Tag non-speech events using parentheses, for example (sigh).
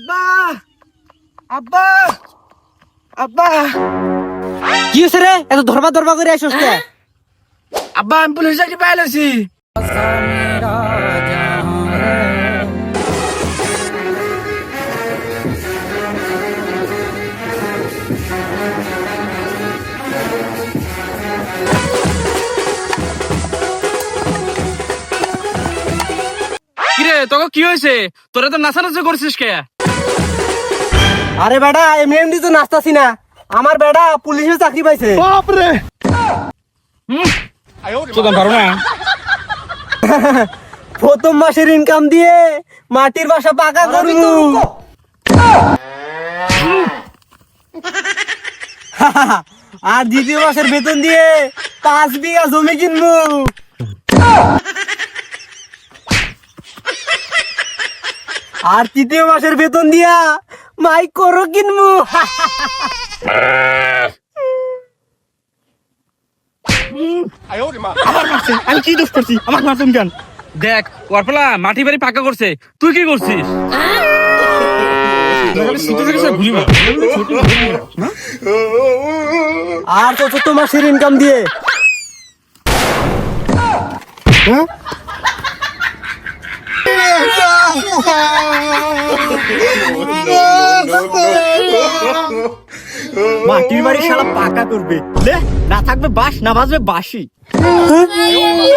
আব্বা! আব্বা! আব্বা! কি হয়েছে রে? এত ধরবা ধরবা করে আসছিস কে? আব্বা আমি পুলিশ চাকরি পাইলাছি কিরে তোকে কি হয়েছে তোরা তো নাচানাচি করছিস কে? আরে বেটা এমনি এমনি তো নাচতাছি না। আমার বেটা পুলিশে চাকরি পাইছে। পারো না। (laughs) প্রথম মাসের ইনকাম দিয়ে মাটির বাসা পাকা করব। (laughs) আর দ্বিতীয় মাসের বেতন দিয়ে পাঁচ বিঘা জমি কিনবো। (laughs) আর তৃতীয় মাসের বেতন দিয়া মাইক করো কিনবো। আমি কি দোষ করছি? আমার মারতুম কেন? দেখ ওরপলা মাটি বাড়ি পাকা করছে। তুই কি করছিস? আর চতুর্থ মাসের ইনকাম দিয়ে। মাটির বাড়ি সারা পাকা করবে। লে না থাকবে বাস না বাজবে বাসি (laughs) (laughs)